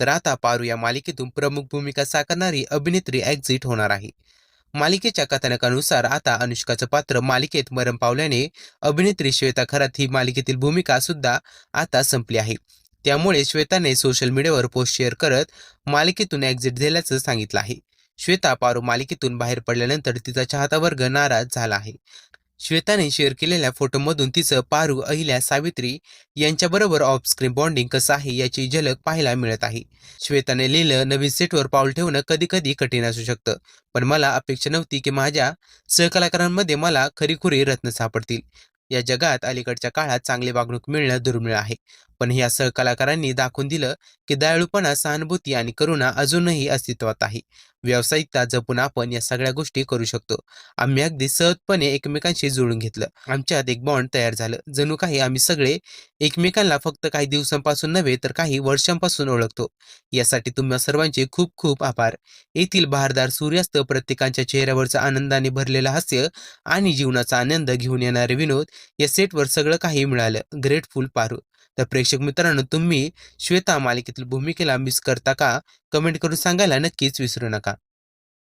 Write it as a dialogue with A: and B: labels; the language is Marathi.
A: तर आता पारू या मालिकेतून प्रमुख भूमिका साकारणारी अभिनेत्री एक्झिट होणार आहे. मालिकेच्या कथानकानुसार आता अनुष्काचं पात्र मालिकेत मरण पावल्याने अभिनेत्री श्वेता खरात ही मालिकेतील भूमिका सुद्धा आता संपली आहे. त्यामुळे श्वेताने सोशल मीडियावर पोस्ट शेअर करत मालिकेतून एक्झिट झाल्याचं सांगितलं आहे. श्वेता पारू मालिकेतून बाहेर पडल्यानंतर तिचा चाहता वर्ग नाराज झाला आहे. श्वेताने शेअर केलेल्या फोटोमधून तिचं पारू अहिल्या सावित्री यांच्याबरोबर ऑफस्क्रीन बॉन्डिंग कसं आहे याची झलक पाहायला मिळत आहे. श्वेताने लिहिलं नवीन सेटवर पाऊल ठेवणं कधी कधी कठीण असू शकतं पण मला अपेक्षा नव्हती की माझ्या सहकलाकारांमध्ये मला खरीखुरी रत्न सापडतील. या जगात अलीकडच्या काळात चांगली वागणूक मिळणं दुर्मिळ आहे. पण या सहकलाकारांनी दाखवून दिलं की दयाळूपणा सहानुभूती आणि करुणा अजूनही अस्तित्वात आहे. व्यावसायिकता जपून आपण या सगळ्या गोष्टी करू शकतो. आम्ही अगदी सहजपणे एकमेकांशी जुळून घेतलं. आमच्यात एक बॉन्ड तयार झालं. जणू काही आम्ही सगळे एकमेकांना फक्त काही दिवसांपासून नव्हे तर काही वर्षांपासून ओळखतो. यासाठी तुम्हा सर्वांचे खूप खूप आभार. येथील बहारदार सूर्यास्त प्रत्येकांच्या चेहऱ्यावरचा आनंदाने भरलेलं हास्य आणि जीवनाचा आनंद घेऊन येणारे विनोद या सेटवर सगळं काही मिळालं. ग्रेटफुल पारू तर प्रेक्षक मित्रांनो तुम्ही श्वेता मालिकेतील भूमिकेला मिस करता का? कमेंट करून सांगायला नक्कीच विसरू नका.